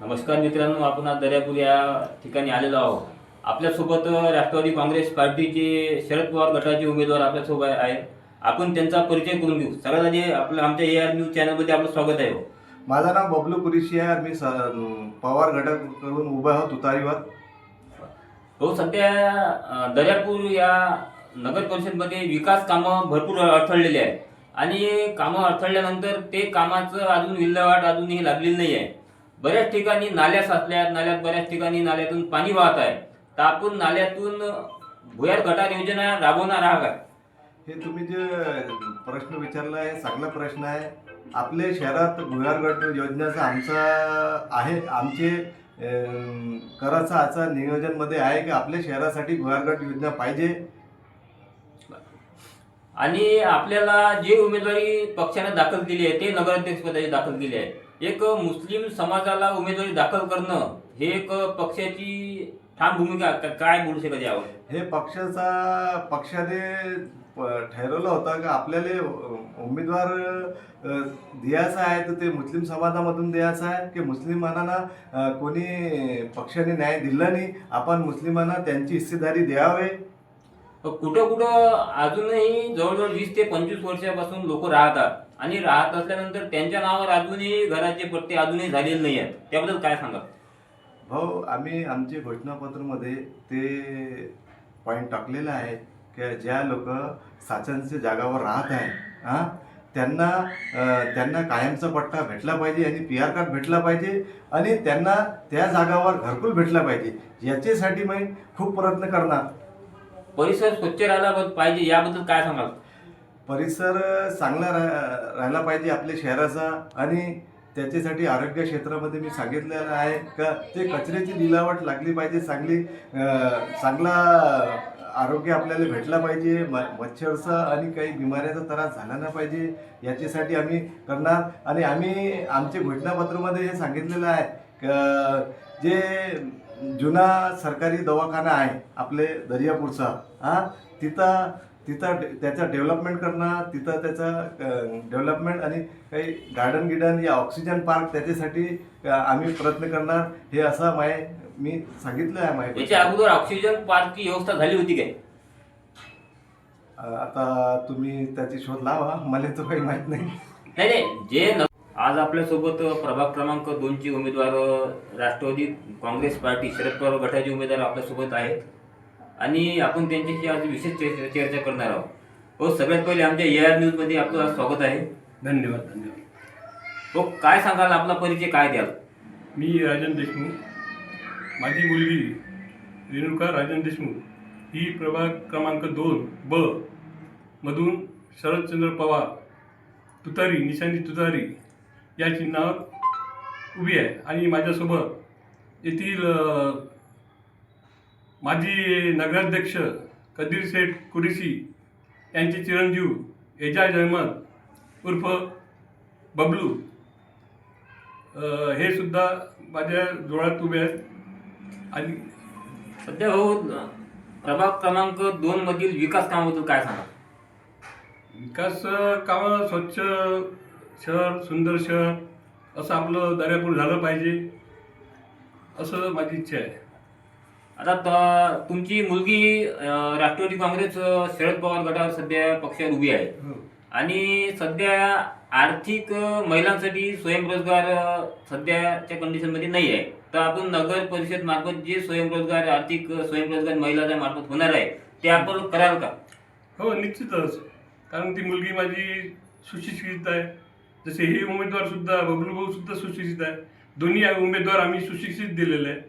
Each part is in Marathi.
नमस्कार मित्रांनो आपण आज दर्यापूर या ठिकाणी आलेलो आहोत. आपल्यासोबत राष्ट्रवादी काँग्रेस पार्टीचे शरद पवार गटाचे उमेदवार आपल्यासोबत आहेत आपण त्यांचा परिचय करून घेऊ. सगळ्यात आधी आपलं आमच्या ए आर न्यूज चॅनलमध्ये आपलं स्वागत आहे माझं नाव बबलू कुरिशी आहे. मी स पवार गटाकडून उभा आहोत तुतारीवर हो सध्या दर्यापूर या नगर परिषदमध्ये विकास कामं भरपूर अडथळलेली आहेत. आणि कामं अडथळल्यानंतर ते कामाचं अजून विल्हेवाट अजूनही लागलेली नाही आहे बऱ्याच ठिकाणी नाल्या साचल्यात नाल्यात बऱ्याच ठिकाणी नाल्यातून पाणी वाहत आहे. तर आपण नाल्यातून भुयार गटार योजना राबवणार आहात हे तुम्ही जे प्रश्न विचारला आहे चांगला प्रश्न आहे. आपल्या शहरात भुयार गट योजनेचा आमचा आहे आमचे कराचा आचा नियोजनमध्ये आहे की आपल्या शहरासाठी भुयार गट योजना पाहिजे? आणि आपल्याला जे उमेदवारी पक्षाने दाखल केली आहे ते नगराध्यक्ष पदाची दाखल केली आहे. एक मुस्लिम समाजाला उमेदवारी दाखल करणं हे एक पक्षाची ठाम भूमिका का- काय बोलू शकत यावर? हे पक्षाचा पक्षाने प- ठरवलं होतं की आपल्याला उमेदवार अ, द्यायचा आहे तर ते मुस्लिम समाजामधून द्यायचा आहे की मुस्लिमांना अ, कोणी पक्षाने न्याय दिला नाही आपण मुस्लिमांना त्यांची हिस्सेदारी द्यावे? कुठं कुठं अजूनही जवळजवळ वीस ते पंचवीस वर्षापासून लोक राहतात. आणि राहत असल्यानंतर त्यांच्या नावावर अजूनही घराचे पट्टे अजूनही झालेले नाही आहेत. त्याबद्दल काय सांगा भाऊ आम्ही आमचे घोषणापत्रामध्ये ते पॉईंट टाकलेलं आहे की ज्या लोक साचनच्या जागावर राहत आहे हां त्यांना त्यांना कायमचा पट्टा भेटला पाहिजे आणि पी आर कार्ड भेटला पाहिजे आणि त्यांना त्या जागावर घरकुल भेटला पाहिजे. याच्यासाठी मी खूप प्रयत्न करणार. परिसर स्वच्छ राहायला पाहिजे याबद्दल काय सांगाल? परिसर चांगला रा राहिला पाहिजे आपल्या शहराचा आणि त्याच्यासाठी आरोग्य क्षेत्रामध्ये मी सांगितलेलं आहे का ते कचऱ्याची लिलावट लागली पाहिजे चांगली चांगला आरोग्य आपल्याला भेटला पाहिजे म मच्छरचा आणि काही बिमाऱ्याचा त्रास झाला नाही पाहिजे याच्यासाठी आम्ही करणार. आणि आम्ही आमच्या घोषणापत्रामध्ये हे सांगितलेलं आहे का जे जुना सरकारी दवाखाना आहे आपले दर्यापूरचा हां तिथं तिथं त्याचं डेव्हलपमेंट करणं तिथं त्याचं डेव्हलपमेंट आणि काही गार्डन गिडन या ऑक्सिजन पार्क त्याच्यासाठी आम्ही प्रयत्न करणार. हे असं माय मी सांगितलं आहे माय याच्या अगोदर ऑक्सिजन पार्कची व्यवस्था झाली होती काय? आता तुम्ही त्याची शोध लावा. मला तर काही माहीत नाही. नाही नाही जे न- आज आपल्यासोबत प्रभाग क्रमांक दोनचे उमेदवार राष्ट्रवादी काँग्रेस पार्टी शरद पवार गटाचे उमेदवार आपल्यासोबत आहेत. आणि आपण त्यांच्याशी आज विशेष चर्चा चर्चा करणार आहोत. हो सगळ्यात पहिले आमच्या ए आर न्यूजमध्ये आपलं आज स्वागत आहे. धन्यवाद धन्यवाद. हो काय सांगाल? आपला परिचय काय द्याल? मी राजन देशमुख. माझी मुलगी रेणुका राजन देशमुख. ही प्रभाग क्रमांक दोन ब मधून शरदचंद्र पवार तुतारी निशांती तुतारी या चिन्हावर उभी आहे. आणि माझ्यासोबत येथील माजी नगराध्यक्ष कदीर शेठ कुरेशी यांचे चिरंजीव एजाज अहमद उर्फ बबलू हे सुद्धा माझ्या डोळ्यात उभे आहेत. आणि सध्या भाऊ प्रभाग क्रमांक दोन मधील विकास कामाबद्दल काय सांगा? विकास कामं स्वच्छ शहर सुंदर शहर असं आपलं दर्यापूर झालं पाहिजे असं माझी इच्छा आहे. आता त- तुमची मुलगी राष्ट्रवादी काँग्रेस शरद पवार गटावर सध्या पक्षावर उभी आहे. हो. आणि सध्या आर्थिक महिलांसाठी स्वयंरोजगार सध्याच्या कंडिशनमध्ये नाही आहे तर आपण नगर परिषद मार्फत जे स्वयंरोजगार आर्थिक स्वयंरोजगार महिलाच्या मार्फत होणार आहे ते आपण कराल का? हो निश्चितच. कारण ती मुलगी माझी सुशिक्षित आहे. जसे हे उमेदवार सुद्धा बबलू भाऊ सुद्धा सुशिक्षित आहे. दोन्ही उमेदवार आम्ही सुशिक्षित दिलेले आहे.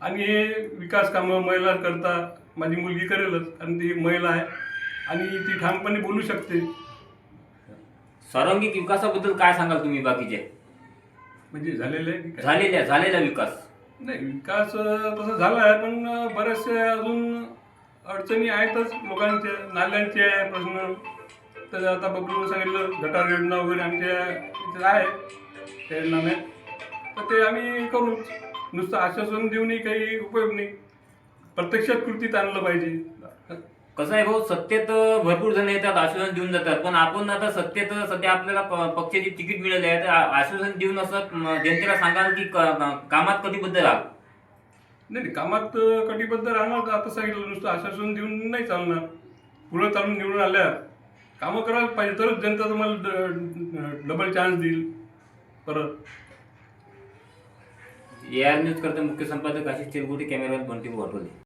आणि हे विकास कामं महिला करता माझी मुलगी करेलच कारण ती महिला आहे. आणि ती ठामपणे बोलू शकते. सर्वांगिक विकासाबद्दल काय सांगाल तुम्ही बाकीचे? म्हणजे झालेलं? झालेल्या झालेला विकास. नाही विकास तसा झाला आहे पण बरेचसे अजून अडचणी आहेतच. लोकांच्या नाल्यांचे आहे प्रश्न. तर आता बबलून सांगितलं गटार योजना वगैरे आमच्या इथे आहे त्या तर ते आम्ही करू नुसतं आश्वासन देऊनही काही उपयोग नाही. प्रत्यक्षात कृतीत आणलं पाहिजे. कसं आहे भाऊ सत्तेत भरपूर जण येतात आश्वासन देऊन जातात. पण आपण आता सत्तेत सध्या आपल्याला पक्षाची तिकीट मिळाली आहे. तर आश्वासन देऊन असं जनतेला सांगाल की क- कामात कधीबद्ध राहा. नाही नाही, कामात कटिबद्ध राहणार तर आता सांगितलं नुसतं आश्वासन देऊन नाही चालणार. पुढं चालून निवडून आल्या कामं करायला पाहिजे. तरच जनता तुम्हाला डबल चान्स देईल. परत. ए आर न्यूज करता मुख्य संपादक आशिष चिरगुटे कॅमेरामॅन बंटी वाटोले.